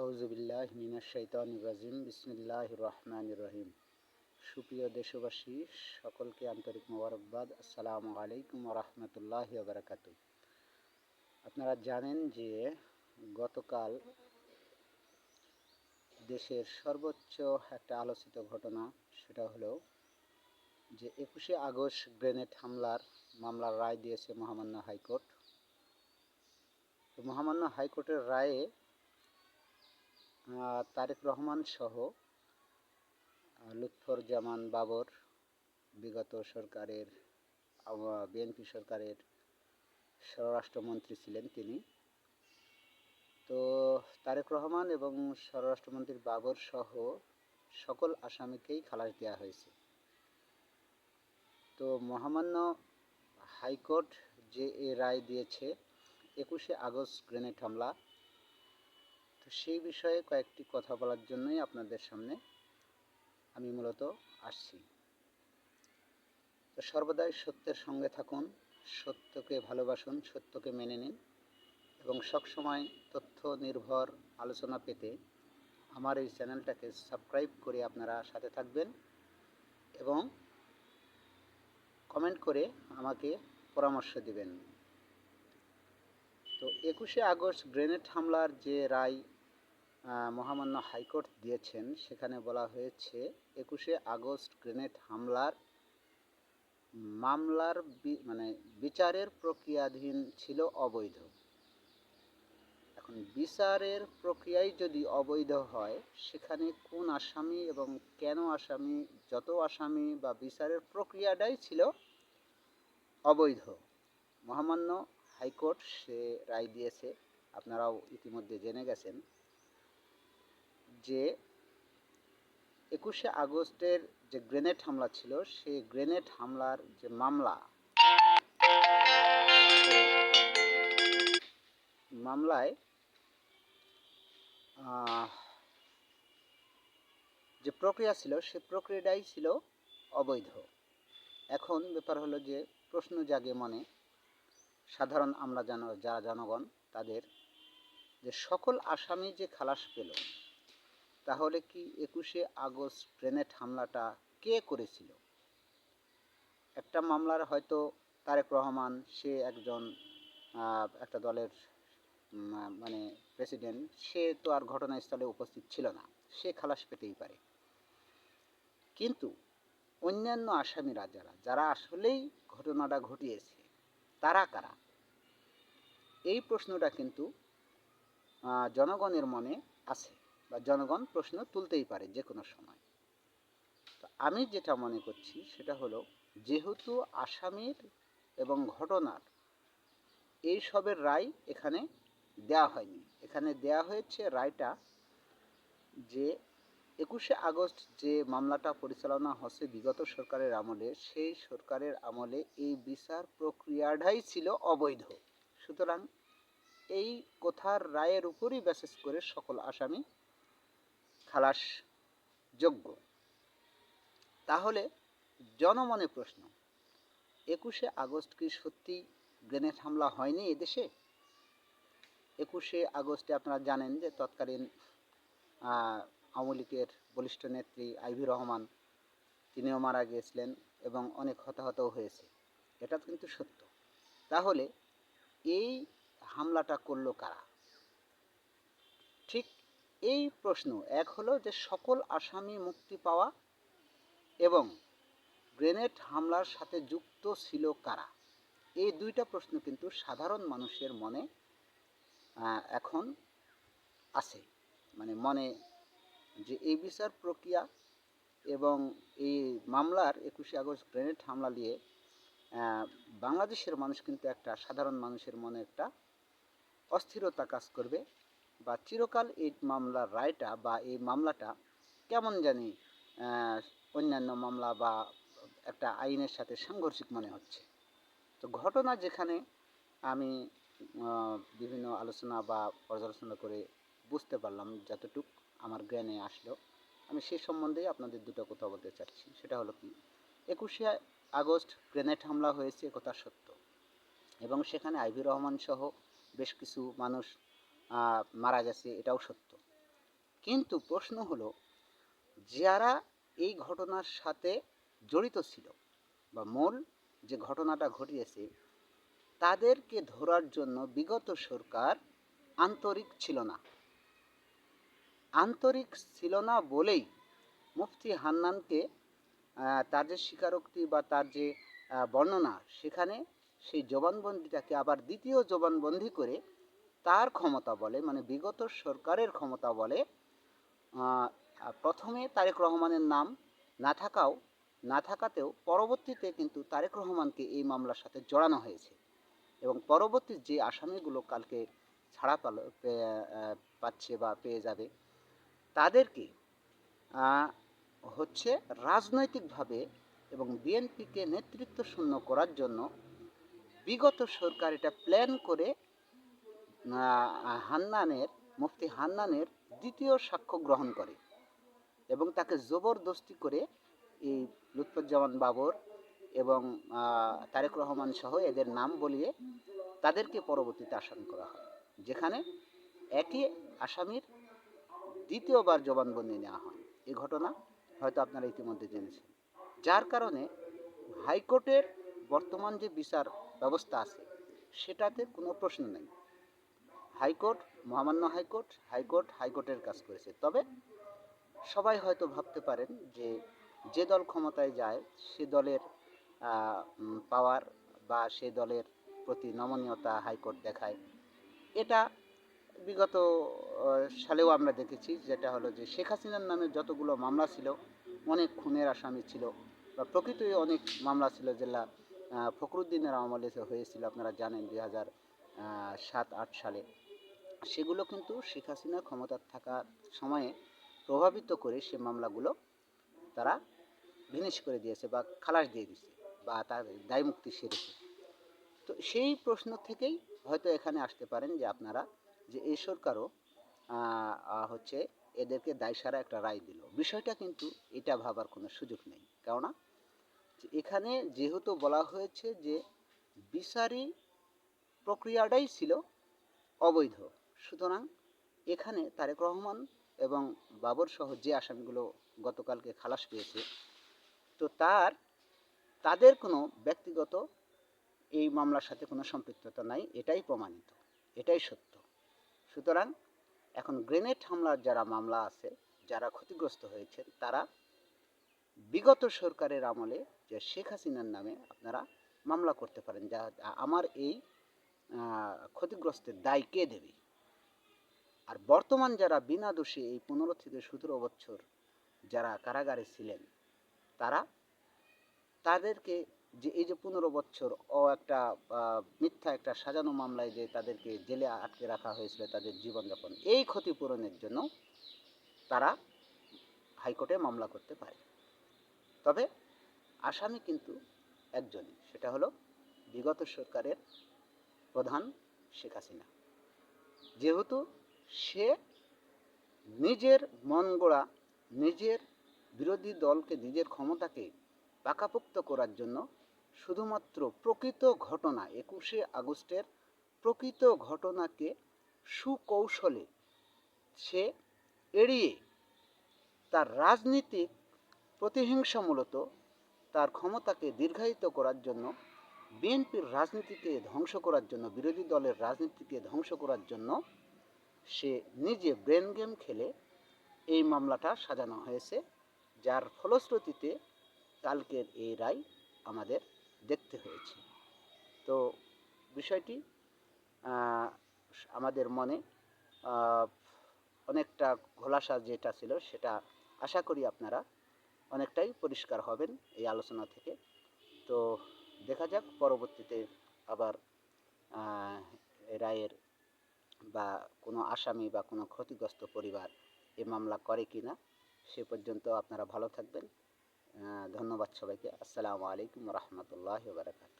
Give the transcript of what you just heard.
আউজুবিল্লাহ মিনাশ শাইতানির রাজিম। বিসমিল্লাহ রহমান রহিম। সুপ্রিয় দেশবাসী, সকলকে আন্তরিক মোবারকবাদ। আসসালামু আলাইকুম রহমতুল্লাহ বারাকাতু আপনারা জানেন যে গতকাল দেশের সর্বোচ্চ একটা আলোচিত ঘটনা, সেটা হলো যে একুশে আগস্ট গ্রেনেড হামলার মামলার রায় দিয়েছে মহামান্য হাইকোর্ট। মহামান্য হাইকোর্টের রায়ে তারেক রহমান সহ আহ, লুৎফর জামান বাবর বিগত সরকারের বিএনপি সরকারের স্বরাষ্ট্রমন্ত্রী ছিলেন তিনি। তো তারেক রহমান এবং স্বরাষ্ট্রমন্ত্রী বাবর সহ সকল আসামিকেই খালাস দেওয়া হয়েছে। তো মহামান্য হাইকোর্ট যে এ রায় দিয়েছে একুশে আগস্ট গ্রেনেড হামলা তো সেই বিষয়ে কয়েকটি কথা বলার জন্যই আপনাদের সামনে আমি মূলত আসছি। তো সর্বদাই সত্যের সঙ্গে থাকুন, সত্যকে ভালোবাসুন, সত্যকে মেনে নিন এবং সবসময় তথ্য নির্ভর আলোচনা পেতে আমার এই চ্যানেলটাকে সাবস্ক্রাইব করে আপনারা সাথে থাকবেন এবং কমেন্ট করে আমাকে পরামর্শ দিবেন। তো একুশে আগস্ট গ্রেনেড হামলার যে রায় মহামান্য হাইকোর্ট দিয়েছেন, সেখানে বলা হয়েছে একুশে আগস্ট গ্রেনেড হামলার মামলার মানে বিচারের প্রক্রিয়াধীন ছিল অবৈধ। এখন বিচারের প্রক্রিয়াই যদি অবৈধ হয়, সেখানে কোন আসামি এবং কেন আসামি, যত আসামি বা বিচারের প্রক্রিয়াটাই ছিল অবৈধ। মহামান্য হাইকোর্ট সে রায় দিয়েছে, আপনারাও ইতিমধ্যে জেনে গেছেন, যে একুশে আগস্টের যে গ্রেনেড হামলা ছিল, সেই গ্রেনেড হামলার যে মামলা মামলায় যে প্রক্রিয়া ছিল, সে প্রক্রিয়াটাই ছিল অবৈধ। এখন ব্যাপার হলো যে প্রশ্ন জাগে মনে সাধারণ আমরা জানো, যারা জনগণ, তাদের যে সকল আসামি যে খালাস পেল, তাহলে কি একুশে আগস্ট গ্রেনেড হামলাটা কে করেছিল? একটা মামলার হয়তো তারেক রহমান, সে একজন একটা দলের মানে প্রেসিডেন্ট, সে তো আর ঘটনাস্থলে উপস্থিত ছিল না, সে খালাস পেতেই পারে। কিন্তু অন্যান্য আসামিরা যারা যারা আসলেই ঘটনাটা ঘটিয়েছে, তারা কারা? এই প্রশ্নটা কিন্তু জনগণের মনে আছে বা জনগণ প্রশ্ন তুলতেই পারে যে কোনো সময়। তো আমি যেটা মনে করছি সেটা হলো, যেহেতু আসামির এবং ঘটনার এই সবের রায় এখানে দেয়া হয়নি। এখানে দেয়া হয়েছে রায়টা যে, একুশে আগস্ট যে মামলাটা পরিচালনা হচ্ছে বিগত সরকারের আমলে, সেই সরকারের আমলে এই বিচার প্রক্রিয়াটাই ছিল অবৈধ। সুতরাং এই কথার রায়ের উপরই বেসিস করে সকল আসামি খালাস যোগ্য তাহলে জনমনে প্রশ্ন, একুশে আগস্ট কি সত্যি গ্রেনেড হামলা হয়নি এদেশে? একুশে আগস্টে আপনারা জানেন যে তৎকালীন আওয়ামী লীগের বলিষ্ঠ নেত্রী আইভি রহমান, তিনিও মারা গিয়েছিলেন এবং অনেক হতাহতও হয়েছে। এটা কিন্তু সত্য। তাহলে এই হামলাটা করল কারা? ঠিক এই প্রশ্ন এক হলো যে সকল আসামি মুক্তি পাওয়া এবং গ্রেনেড হামলার সাথে যুক্ত ছিল কারা? এই দুইটা প্রশ্ন কিন্তু সাধারণ মানুষের মনে এখন আছে। মানে মনে যে এই বিচার প্রক্রিয়া এবং এই মামলার একুশে আগস্ট গ্রেনেড হামলা নিয়ে বাংলাদেশের মানুষ কিন্তু একটা সাধারণ মানুষের মনে একটা অস্থিরতা কাজ করবে বা চিরকাল এই মামলার রায়টা বা এই মামলাটা কেমন জানি অন্যান্য মামলা বা একটা আইনের সাথে সাংঘর্ষিক মনে হচ্ছে। তো ঘটনা যেখানে আমি বিভিন্ন আলোচনা বা পর্যালোচনা করে বুঝতে পারলাম যতটুক আমার জ্ঞানে আসলো, আমি সেই সম্বন্ধেই আপনাদের দুটো কথা বলতে চাচ্ছি। সেটা হলো কি একুশে আগস্ট গ্রেনেড হামলা হয়েছে কথা সত্য। এবং সেখানে আইভি রহমান সহ বেশ কিছু মানুষ মারা গেছে, এটাও সত্য। কিন্তু প্রশ্ন হলো, যারা এই ঘটনার সাথে জড়িত ছিল বা মূল যে ঘটনাটা ঘটিয়েছে, তাদেরকে ধরার জন্য বিগত সরকার আন্তরিক ছিল না। আন্তরিক ছিল না বলেই মুফতি হান্নানকে তার যে স্বীকারোক্তি বা তার যে বর্ণনা, সেখানে সেই জবানবন্দিটাকে আবার দ্বিতীয় জবানবন্দি করে তার ক্ষমতা বলে মানে বিগত সরকারের ক্ষমতা বলে প্রথমে তারেক রহমানের নাম না থাকাও, না থাকাতেও পরবর্তীতে কিন্তু তারেক রহমানকে এই মামলার সাথে জড়ানো হয়েছে। এবং পরবর্তী যে আসামিগুলো কালকে ছাড়া পাল পাচ্ছে বা পেয়ে যাবে, তাদেরকে হচ্ছে রাজনৈতিকভাবে এবং বিএনপিকে নেতৃত্ব শূন্য করার জন্য বিগত সরকার এটা প্ল্যান করে হান্নানের, মুফতি হান্নানের দ্বিতীয় সাক্ষ্য গ্রহণ করে এবং তাকে জবরদস্তি করে এই লুৎফুজ্জামান বাবর এবং তারেক রহমান সহ এদের নাম বলিয়ে তাদেরকে পরবর্তীতে আসামি করা হয়, যেখানে একই আসামির দ্বিতীয়বার জবানবন্দি নেওয়া হয়। এই ঘটনা হয়তো আপনারা ইতিমধ্যে জেনেছেন। যার কারণে হাইকোর্টের বর্তমান যে বিচার ব্যবস্থা আছে, সেটাতে কোনো প্রশ্ন নেই। হাইকোর্ট, মহামান্য হাইকোর্ট হাইকোর্ট হাইকোর্টের কাজ করেছে। তবে সবাই হয়তো ভাবতে পারেন যে যে দল ক্ষমতায় যায়, সে দলের পাওয়ার বা সে দলের প্রতি নমনীয়তা হাইকোর্ট দেখায়। এটা বিগত সালেও আমরা দেখেছি, যেটা হলো যে শেখ হাসিনার নামে যতগুলো মামলা ছিল অনেক খুনের আসামি ছিল বা প্রকৃতই অনেক মামলা ছিল আহ, ফখরুদ্দিনের আমলে হয়েছিল আপনারা জানেন দুই হাজার সাত আট সালে। সেগুলো কিন্তু শেখ হাসিনা ক্ষমতার থাকার সময়ে প্রভাবিত করে সে মামলাগুলো তারা ভিনিশ করে দিয়েছে বা খালাস দিয়ে দিয়েছে বা তার দায়মুক্তি সেরেছে। তো সেই প্রশ্ন থেকেই হয়তো এখানে আসতে পারেন যে আপনারা যে এই সরকারও হচ্ছে এদেরকে দায়সারা একটা রায় দিল। বিষয়টা কিন্তু এটা ভাবার কোনো সুযোগ নেই। কেননা এখানে যেহেতু বলা হয়েছে যে বিচারি প্রক্রিয়াটাই ছিল অবৈধ। সুতরাং এখানে তারেক রহমান এবং বাবর সহ যে আসামিগুলো গতকালকে খালাস পেয়েছে, তো তার, তাদের কোনো ব্যক্তিগত এই মামলার সাথে কোনো সম্পৃক্ততা নাই, এটাই প্রমাণিত, এটাই সত্য। সুতরাং এখন গ্রেনেড হামলার যারা মামলা আছে, যারা ক্ষতিগ্রস্ত হয়েছেন তারা বিগত সরকারের আমলে যে শেখ হাসিনার নামে আপনারা মামলা করতে পারেন, যা আমার এই ক্ষতিগ্রস্তের দায় কে দেবে? আর বর্তমান যারা বিনা দোষে এই পনেরো থেকে সতেরো বছর যারা কারাগারে ছিলেন, তারা তাদেরকে যে এই যে পনেরো বছর ও একটা একটা সাজানো মামলায় যে তাদেরকে জেলে আটকে রাখা হয়েছিল তাদের জীবনযাপন, এই ক্ষতিপূরণের জন্য তারা হাইকোর্টে মামলা করতে পারে। তবে আসামি কিন্তু একজনই, সেটা হলো বিগত সরকারের প্রধান শেখ হাসিনা। যেহেতু সে নিজের মন গড়া, নিজের বিরোধী দলকে, নিজের ক্ষমতাকে পাকাপোক্ত করার জন্য শুধুমাত্র প্রকৃত ঘটনা একুশে আগস্টের প্রকৃত ঘটনাকে সুকৌশলে সে এড়িয়ে তার রাজনীতিক প্রতিহিংসামূলত তার ক্ষমতাকে দীর্ঘায়িত করার জন্য, বিএনপির রাজনীতিকে ধ্বংস করার জন্য, বিরোধী দলের রাজনীতিকে ধ্বংস করার জন্য সে নিজে ব্রেন গেম খেলে এই মামলাটা সাজানো হয়েছে, যার ফলশ্রুতিতে কালকের এই রায় আমাদের দেখতে হয়েছে। তো বিষয়টি আমাদের মনে অনেকটা ঘোলাসা যেটা ছিল সেটা আশা করি আপনারা অনেকটাই পরিষ্কার হবেন এই আলোচনা থেকে। তো দেখা যাক পরবর্তীতে আবার রায়ের বা কোনো আসামি বা কোনো ক্ষতিগ্রস্ত পরিবার এ মামলা করে কি না সে পর্যন্ত আপনারা ভালো থাকবেন। ধন্যবাদ সবাইকে আসসালামু আলাইকুম রহমতুল্লাহ বারকাত